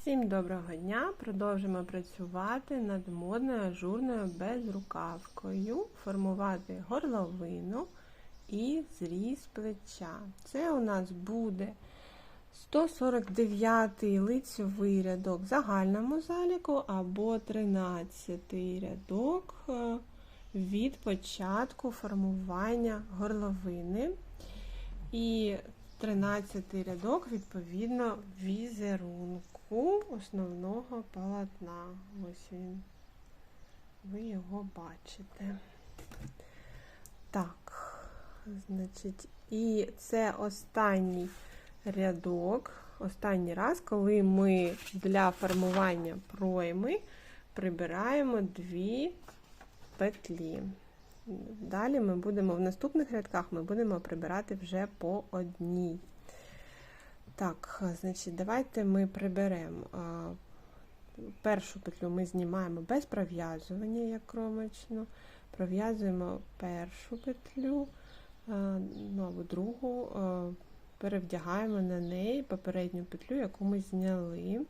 Всім доброго дня! Продовжимо працювати над модною ажурною безрукавкою, формувати горловину і зріз плеча. Це у нас буде 149-й лицьовий рядок в загальному заліку або 13-й рядок е, від початку формування горловини. І 13 рядок, відповідно, візерунку основного полотна. Ось він. Ви його бачите. Так, значить, і це останній рядок, останній раз, коли ми для формування пройми прибираємо дві петлі. Далі ми будемо в наступних рядках ми будемо прибирати вже по одній. Так, значить, давайте ми приберемо першу петлю ми знімаємо без пров'язування, як кромочну. Пров'язуємо першу петлю, або другу, перевдягаємо на неї попередню петлю, яку ми зняли.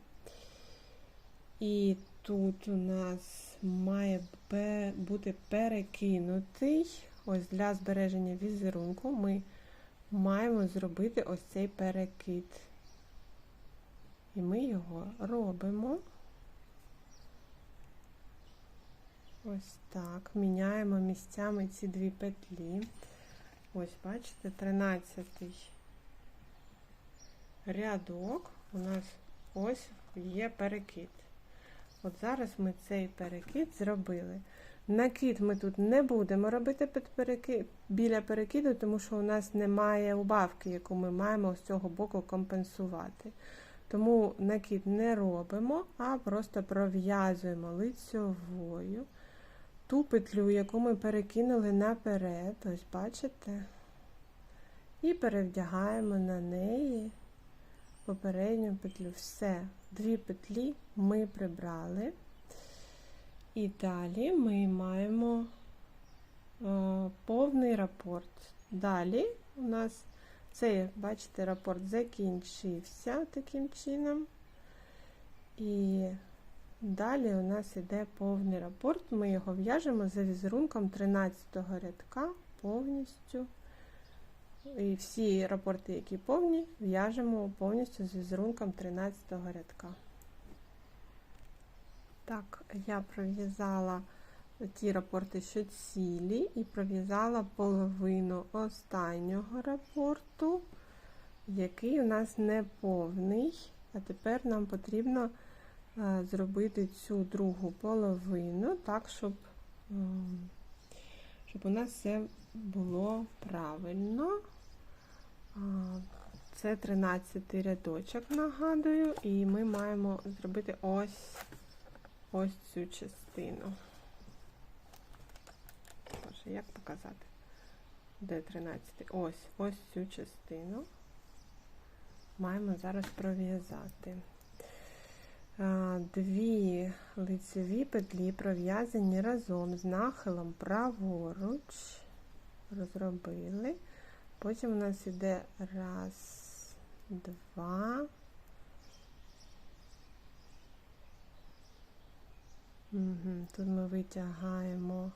І тут у нас має бути перекинутий. Ось для збереження візерунку ми маємо зробити ось цей перекид. І ми його робимо. Ось так. Міняємо місцями ці дві петлі. Ось, бачите, 13 рядок у нас ось є перекид. От зараз ми цей перекид зробили. Накид ми тут не будемо робити під перекид, біля перекиду, тому що у нас немає убавки, яку ми маємо з цього боку компенсувати. Тому накид не робимо, а просто пров'язуємо лицьовою ту петлю, яку ми перекинули наперед, ось бачите, і перевдягаємо на неї попередню петлю. Все, дві петлі ми прибрали. І далі ми маємо е, повний рапорт. Далі у нас цей, бачите, рапорт закінчився таким чином. І далі у нас йде повний рапорт. Ми його в'яжемо за візерунком 13 рядка повністю. І всі рапорти, які повні, в'яжемо повністю з візерунком 13 рядка. Так, я пров'язала ті рапорти, що цілі, і пров'язала половину останнього рапорту, який у нас не повний. А тепер нам потрібно е, зробити цю другу половину так, щоб, щоб у нас все було правильно. Це 13 рядочок, нагадую, і ми маємо зробити ось ось цю частину. Боже, як показати? Де 13? Ось ось цю частину маємо зараз пров'язати. Дві лицеві петлі пров'язані разом з нахилом праворуч, розробили. Потім у нас іде раз, два. Угу. Тут ми витягаємо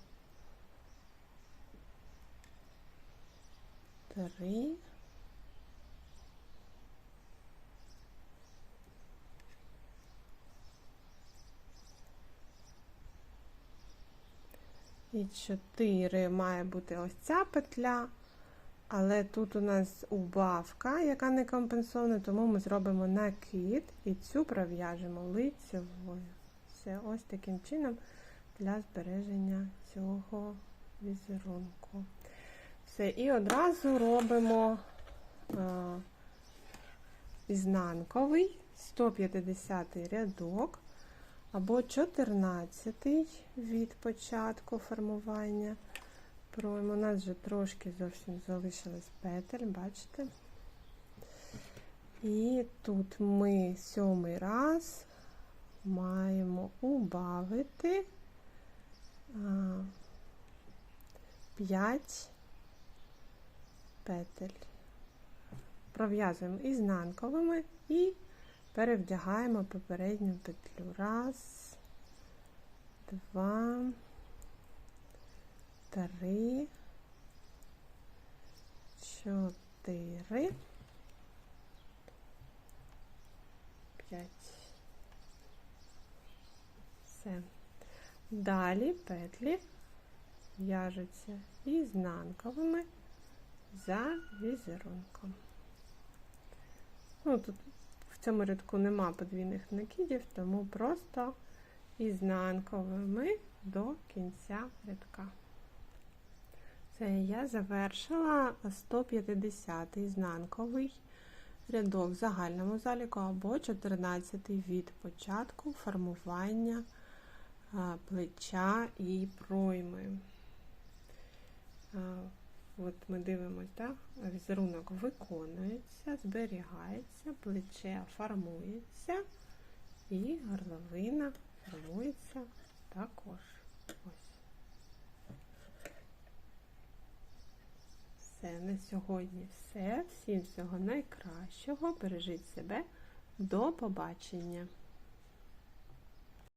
три. І чотири має бути ось ця петля. Але тут у нас убавка, яка не компенсована, тому ми зробимо накид і цю пров'яжемо лицевою. Все, ось таким чином для збереження цього візерунку. Все, і одразу робимо е, ізнанковий 150 рядок або 14 від початку формування. Проймо. У нас вже трошки зовсім залишилось петель, бачите? І тут ми сьомий раз маємо убавити 5 петель. Пров'язуємо ізнанковими і перевдягаємо попередню петлю. Раз, два, три, чотири, п'ять. Все. Далі петлі в'яжуться ізнанковими за візерунком. Ну, тут цьому рядку нема подвійних накидів, тому просто ізнанковими до кінця рядка. Це я завершила 150 й ізнанковий рядок в загальному заліку або 14 й від початку формування плеча і пройми. От ми дивимося, так? візерунок виконується, зберігається, плече формується і горловина формується також. Ось. Все, на сьогодні все. Всім всього найкращого. Бережіть себе. До побачення!